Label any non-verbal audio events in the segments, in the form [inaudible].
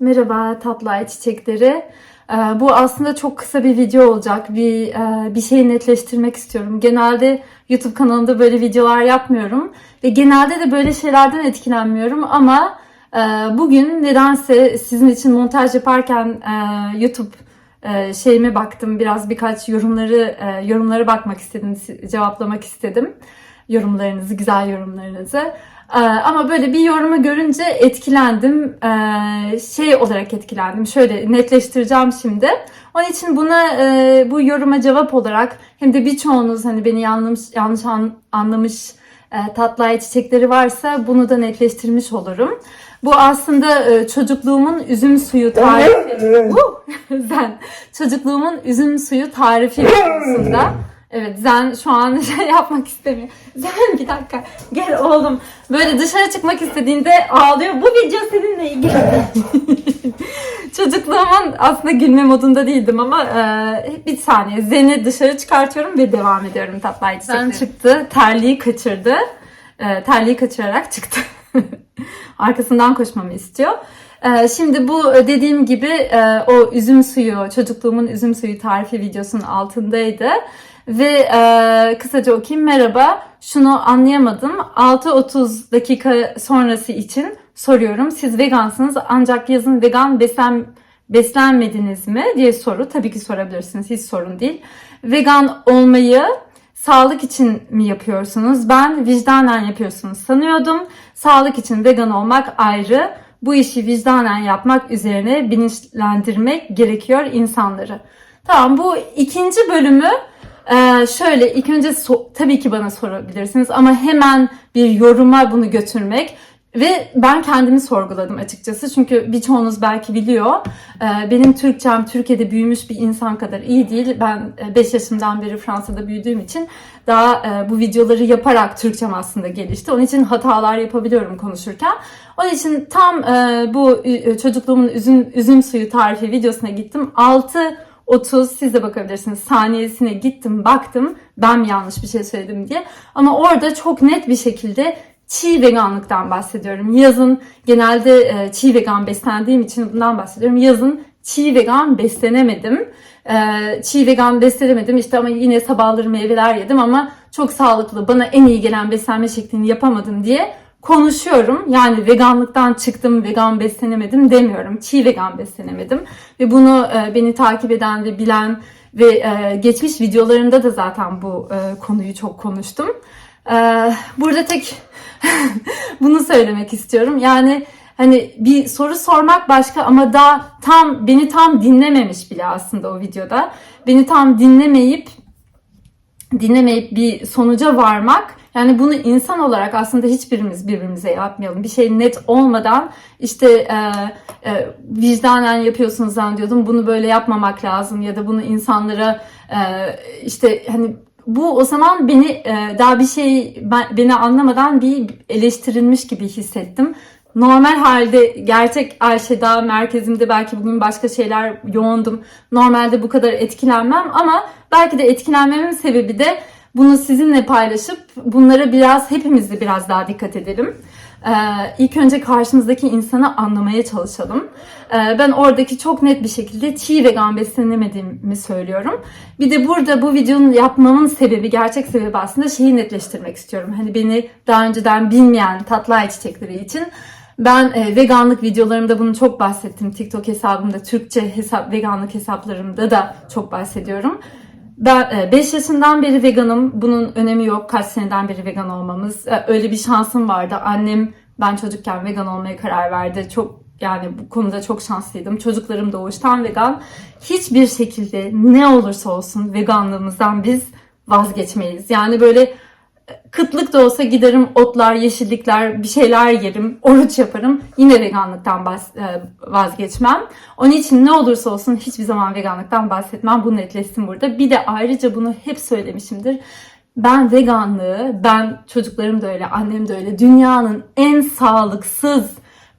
Merhaba tatlı ay çiçekleri. Ee, Bu aslında çok kısa bir video olacak. Bir e, bir şeyi netleştirmek istiyorum. Genelde YouTube kanalımda böyle videolar yapmıyorum ve genelde de böyle şeylerden etkilenmiyorum ama e, bugün nedense sizin için montaj yaparken e, YouTube şeyime baktım. Biraz birkaç yorumları yorumlara bakmak istedim, cevaplamak istedim yorumlarınızı, güzel yorumlarınızı. Ee, ama böyle bir yorumu görünce etkilendim. Ee, şey olarak etkilendim. Şöyle netleştireceğim şimdi. Onun için buna e, bu yoruma cevap olarak hem de birçoğunuz hani beni yanlış yanlış an- anlamış e, tatlı ay çiçekleri varsa bunu da netleştirmiş olurum. Bu aslında e, çocukluğumun üzüm suyu tarifi. Zen. [laughs] Çocukluğumun üzüm suyu tarifi konusunda. [laughs] Evet Zen şu an [laughs] şey yapmak istemiyor. Zen bir dakika gel oğlum. Böyle dışarı çıkmak istediğinde ağlıyor. Bu video seninle ilgili. [laughs] Çocukluğumun aslında gülme modunda değildim ama e, bir saniye Zen'i dışarı çıkartıyorum ve devam ediyorum tatlı ay Zen çıktı. Terliği kaçırdı. E, terliği kaçırarak çıktı. [laughs] Arkasından koşmamı istiyor. E, Şimdi bu dediğim gibi e, o üzüm suyu, çocukluğumun üzüm suyu tarifi videosunun altındaydı. Ve e, kısaca okuyayım. Merhaba, şunu anlayamadım. 6.30 dakika sonrası için soruyorum. Siz vegansınız ancak yazın vegan beslen, beslenmediniz mi diye soru. Tabii ki sorabilirsiniz, hiç sorun değil. Vegan olmayı sağlık için mi yapıyorsunuz? Ben vicdanen yapıyorsunuz sanıyordum. Sağlık için vegan olmak ayrı. Bu işi vicdanen yapmak üzerine bilinçlendirmek gerekiyor insanları. Tamam bu ikinci bölümü ee, şöyle ilk önce so- tabii ki bana sorabilirsiniz ama hemen bir yoruma bunu götürmek ve ben kendimi sorguladım açıkçası. Çünkü birçoğunuz belki biliyor Ee, benim Türkçem Türkiye'de büyümüş bir insan kadar iyi değil. Ben 5 yaşımdan beri Fransa'da büyüdüğüm için daha e, bu videoları yaparak Türkçem aslında gelişti. Onun için hatalar yapabiliyorum konuşurken. Onun için tam e, bu e, çocukluğumun üzüm, üzüm suyu tarifi videosuna gittim. 6 30 siz de bakabilirsiniz saniyesine gittim baktım ben mi yanlış bir şey söyledim diye. Ama orada çok net bir şekilde çiğ veganlıktan bahsediyorum. Yazın genelde e, çiğ vegan beslendiğim için bundan bahsediyorum. Yazın çiğ vegan beslenemedim. E, çiğ vegan beslenemedim işte ama yine sabahları meyveler yedim ama çok sağlıklı bana en iyi gelen beslenme şeklini yapamadım diye konuşuyorum. Yani veganlıktan çıktım, vegan beslenemedim demiyorum. Çiğ vegan beslenemedim. Ve bunu e, beni takip eden ve bilen ve e, geçmiş videolarımda da zaten bu e, konuyu çok konuştum. E, burada tek [laughs] bunu söylemek istiyorum. Yani hani bir soru sormak başka ama da tam beni tam dinlememiş bile aslında o videoda. Beni tam dinlemeyip dinlemeyip bir sonuca varmak yani bunu insan olarak aslında hiçbirimiz birbirimize yapmayalım. Bir şey net olmadan işte e, e, vicdanen yapıyorsunuz zannediyordum. Bunu böyle yapmamak lazım ya da bunu insanlara e, işte hani bu o zaman beni e, daha bir şey ben, beni anlamadan bir eleştirilmiş gibi hissettim. Normal halde gerçek Ayşe daha merkezimde belki bugün başka şeyler yoğundum. Normalde bu kadar etkilenmem ama belki de etkilenmemin sebebi de bunu sizinle paylaşıp bunlara biraz hepimiz de biraz daha dikkat edelim. Ee, ilk önce karşımızdaki insanı anlamaya çalışalım. Ee, ben oradaki çok net bir şekilde çiğ vegan beslenemediğimi söylüyorum. Bir de burada bu videonun yapmamın sebebi, gerçek sebebi aslında şeyi netleştirmek istiyorum. Hani beni daha önceden bilmeyen tatlı ay çiçekleri için ben e, veganlık videolarımda bunu çok bahsettim. TikTok hesabımda, Türkçe hesap veganlık hesaplarımda da çok bahsediyorum. Ben 5 yaşından beri veganım. Bunun önemi yok. Kaç seneden beri vegan olmamız. E, Öyle bir şansım vardı. Annem ben çocukken vegan olmaya karar verdi. Çok yani bu konuda çok şanslıydım. Çocuklarım doğuştan vegan. Hiçbir şekilde ne olursa olsun veganlığımızdan biz vazgeçmeyiz. Yani böyle kıtlık da olsa giderim otlar, yeşillikler, bir şeyler yerim, oruç yaparım. Yine veganlıktan e, vazgeçmem. Onun için ne olursa olsun hiçbir zaman veganlıktan bahsetmem. Bu netleşsin burada. Bir de ayrıca bunu hep söylemişimdir. Ben veganlığı, ben çocuklarım da öyle, annem de öyle. Dünyanın en sağlıksız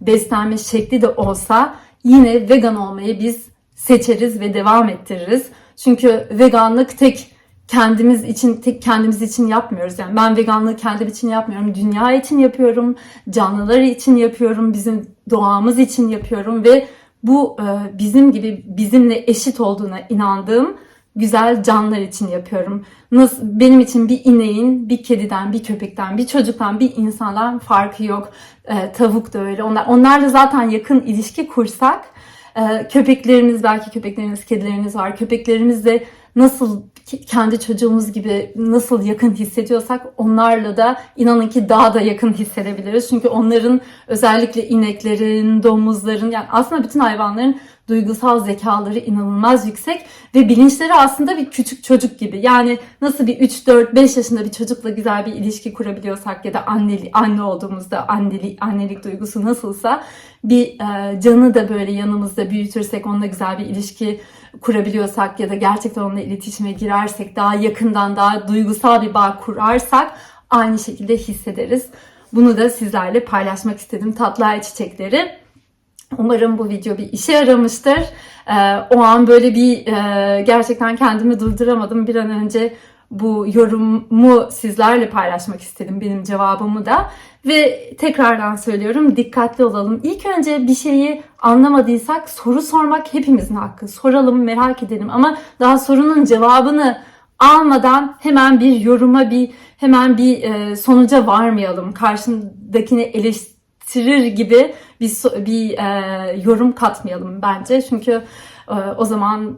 beslenme şekli de olsa yine vegan olmayı biz seçeriz ve devam ettiririz. Çünkü veganlık tek kendimiz için tek kendimiz için yapmıyoruz. Yani ben veganlığı kendim için yapmıyorum. Dünya için yapıyorum. Canlılar için yapıyorum. Bizim doğamız için yapıyorum ve bu e, bizim gibi bizimle eşit olduğuna inandığım güzel canlar için yapıyorum. Nasıl, benim için bir ineğin, bir kediden, bir köpekten, bir çocuktan, bir insandan farkı yok. E, tavuk da öyle. Onlar, onlarla zaten yakın ilişki kursak, e, köpekleriniz, belki köpekleriniz, kedileriniz var. Köpeklerimizle nasıl kendi çocuğumuz gibi nasıl yakın hissediyorsak onlarla da inanın ki daha da yakın hissedebiliriz. Çünkü onların özellikle ineklerin, domuzların yani aslında bütün hayvanların duygusal zekaları inanılmaz yüksek ve bilinçleri aslında bir küçük çocuk gibi. Yani nasıl bir 3 4 5 yaşında bir çocukla güzel bir ilişki kurabiliyorsak ya da anneli anne olduğumuzda anneli annelik duygusu nasılsa bir e, canı da böyle yanımızda büyütürsek onunla güzel bir ilişki kurabiliyorsak ya da gerçekten onunla iletişime girersek daha yakından daha duygusal bir bağ kurarsak aynı şekilde hissederiz. Bunu da sizlerle paylaşmak istedim. Tatlı ay çiçekleri. Umarım bu video bir işe yaramıştır. Ee, o an böyle bir e, gerçekten kendimi durduramadım. Bir an önce bu yorumu sizlerle paylaşmak istedim. Benim cevabımı da. Ve tekrardan söylüyorum dikkatli olalım. İlk önce bir şeyi anlamadıysak soru sormak hepimizin hakkı. Soralım, merak edelim ama daha sorunun cevabını almadan hemen bir yoruma bir hemen bir e, sonuca varmayalım. Karşındakini eleştirir gibi bir bir e, yorum katmayalım bence. Çünkü e, o zaman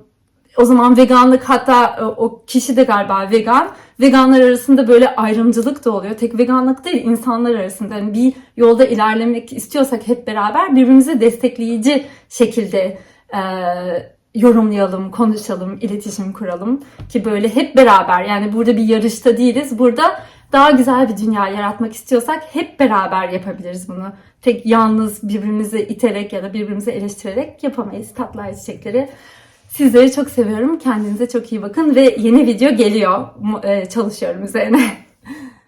o zaman veganlık hatta e, o kişi de galiba vegan. Veganlar arasında böyle ayrımcılık da oluyor. Tek veganlık değil insanlar arasında. Yani bir yolda ilerlemek istiyorsak hep beraber birbirimizi destekleyici şekilde e, yorumlayalım, konuşalım, iletişim kuralım. Ki böyle hep beraber yani burada bir yarışta değiliz. Burada daha güzel bir dünya yaratmak istiyorsak hep beraber yapabiliriz bunu. Tek yalnız birbirimizi iterek ya da birbirimizi eleştirerek yapamayız tatlı çiçekleri. Sizleri çok seviyorum. Kendinize çok iyi bakın ve yeni video geliyor. E, Çalışıyorum üzerine. [laughs]